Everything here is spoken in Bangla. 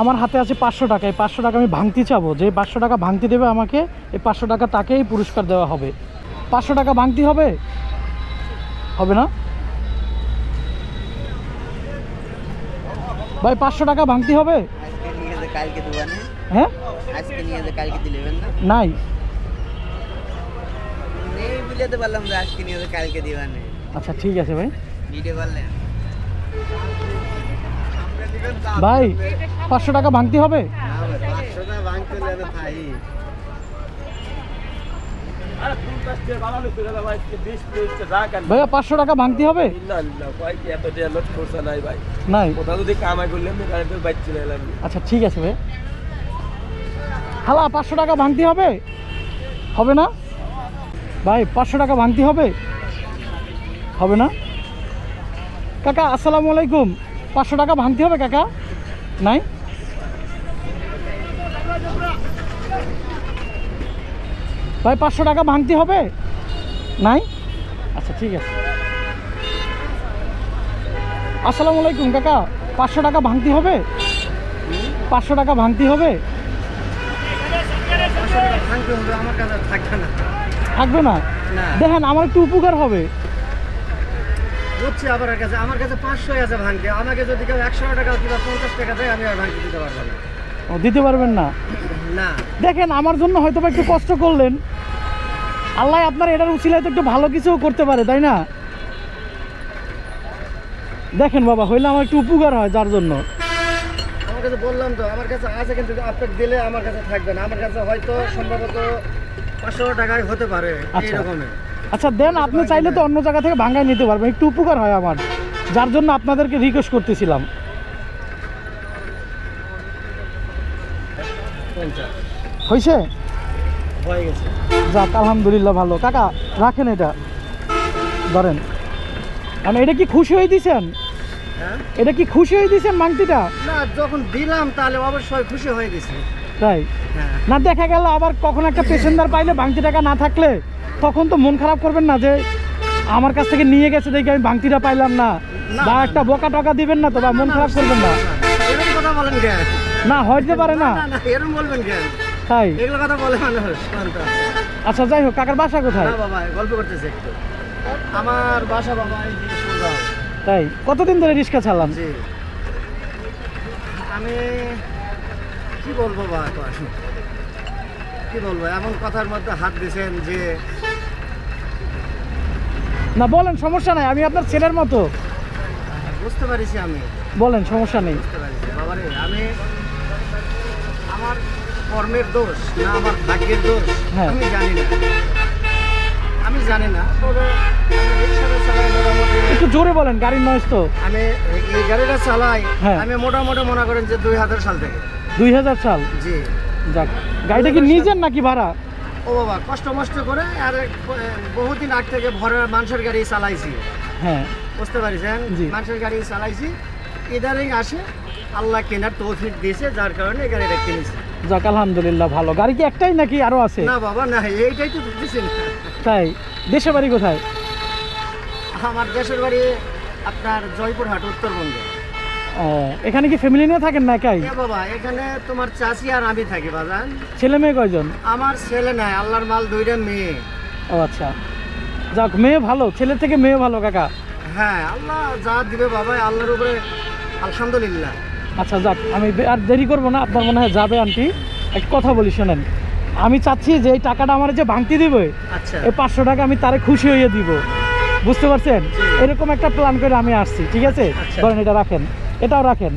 আমার হাতে আছে পাঁচশো টাকা। এই পাঁচশো টাকা আমি ভাঙতি চাবো। যে পাঁচশো টাকা ভাঙতি দেবে আমাকে এই পাঁচশো টাকা তাকেই পুরস্কার দেওয়া হবে। পাঁচশো টাকা ভাঙতি হবে? হবে না? ভাই পাঁচশো টাকা ভাঙতি হবে? হ্যাঁ? নাই। আচ্ছা ঠিক আছে ভাই। ভিডিও করলেন। ভাই, পাঁচশো টাকা ভাঙতি হবে? ভাইয়া, পাঁচশো টাকা হবে? আচ্ছা ঠিক আছে ভাই হালা, পাঁচশো টাকা হবে? হবে না? ভাই, পাঁচশো টাকা ভাঙতি হবে? হবে না? কাকা, আসসালামু আলাইকুম। পাঁচশো টাকা ভাঙতি হবে কাকা? নাই? ভাই পাঁচশো টাকা ভাঙতি হবে? নাই? আচ্ছা ঠিক আছে। আসসালামু আলাইকুম কাকা। পাঁচশো টাকা ভাঙতি হবে? পাঁচশো টাকা ভাঙতি হবে? থাকবে না। দেখেন আমার একটু উপকার হবে। বুঝছি আবার কাছে আমার কাছে পাঁচশো আছে ভাঙতে। আমাকে যদি কেউ একশো টাকা কিংবা পঞ্চাশ টাকা দেয় আমি আর ভাঙতে দিতে পারব না। ও, দিতে পারবেন না? না। দেখেন আমার জন্য হয়তো বা একটু কষ্ট করলেন। আল্লাহ আপনার এটার উচিলায় তো একটু ভালো কিছুও করতে পারে তাই না? দেখেন বাবা হইলে আমার একটু উপকার হয় যার জন্য। আমার কাছে বললাম তো আমার কাছে আছে কিন্তু আপনাকে দিলে আমার কাছে থাকবে না। আমার কাছে হয়তো সম্ভবত পাঁচশো টাকায় হতে পারে আচ্ছা। আচ্ছা দেন আপনি চাইলে তো অন্য জায়গা থেকে ভাঙ্গায় নিতে পারবেন। একটু উপকার হয় আমার। যার জন্য আপনাদেরকে রিকোয়েস্ট করতেছিলাম। হয়েছে যাক আলহামদুলিল্লাহ ভালো। কাকা রাখেন এটা। ধরেন। মানে এটা কি খুশি হয়ে দিছেন? হ্যাঁ? এটা কি খুশি হয়ে দিছেন মাংতিটা না যখন দিলাম তাহলে অবশ্যই খুশি হয়ে গেছে তাই? হ্যাঁ। না দেখা গেল আবার কখন একটা পেশেন্টার পাইলে ভাঙতি টাকা না থাকলে তখন তো মন খারাপ করবেন না যে আমার কাছ থেকে নিয়ে গেছে দেখি আমি ভাঙতিটা পাইলাম না। বা একটা বোকা টাকা দিবেন না তো বা মন খারাপ করবেন না। বলেন না হইতে পারে না। তাই? কথা বলে আচ্ছা যাই হোক কাকার বাসা কোথায়? বাবা গল্প করতেছে একটু। আমার বাসা বাবা তাই? কতদিন ধরে রিক্সা চালান? আমি কি বলব বা কি বলব? এমন কথার মধ্যে হাত দিয়েছেন যে না বলেন সমস্যা নাই আমি আপনার ছেলের মতো। বুঝতে পারিছি আমি। বলেন সমস্যা নেই। বুঝতে পারিছি। বাবারে আমি আমার কর্মের দোষ না আমার ভাগ্যের দোষ হ্যাঁ। আমি জানি না। আমি জানি না তবে একটু জোরে বলেন গাড়ির নয়েস তো। আমি এই গাড়িটা চালাই হ্যাঁ। আমি মোটামুটি মনে করেন যে দুই হাজার সাল থেকে। দুই হাজার সাল? জি। যাক গাড়িটা কি নিজের নাকি ভাড়া? ও বাবা কষ্ট মষ্ট করে আর বহুদিন আগ থেকে ভরের মানুষের গাড়ি চালাইছি। হ্যাঁ। বুঝতে পারছেন। মানুষের গাড়ি চালাইছি। ইদারিং আসে আল্লাহ কেনার তৌফিক দিয়েছে যার কারণে গাড়িটা কিনেছি। যাক আলহামদুলিল্লাহ ভালো। গাড়ি কি একটাই নাকি আরও আছে? না বাবা না এইটাই তো বুঝতেছি তাই দেশে বাড়ি কোথায়? আমার দেশের বাড়ি আপনার জয়পুরহাট উত্তরবঙ্গে। ও এখানে কি ফ্যামিলি নিয়ে থাকেন না একাই? বাবা এখানে তোমার চাচি আর আমি থাকি বাজান। ছেলে মেয়ে কয়জন? আমার ছেলে নাই আল্লাহর মাল দুইটা মেয়ে। ও আচ্ছা। যাক মেয়ে ভালো ছেলের থেকে মেয়ে ভালো কাকা। হ্যাঁ আল্লাহ যা দিবে বাবা আল্লাহর উপরে আলহামদুলিল্লাহ। আচ্ছা যাক আমি আর দেরি করব না আপনার মনে হয় যাবে আন্টি? এক কথা বলি শোনেন। আমি চাচ্ছি যে এই টাকাটা আমার যে ভাঙতি দিবে আচ্ছা। এই পাঁচশো টাকা আমি তারে খুশি হয়ে দিব। বুঝতে পারছেন? এরকম একটা প্ল্যান করে আমি আসছি ঠিক আছে? আচ্ছা। ধরেন এটা রাখেন। এটাও রাখেন।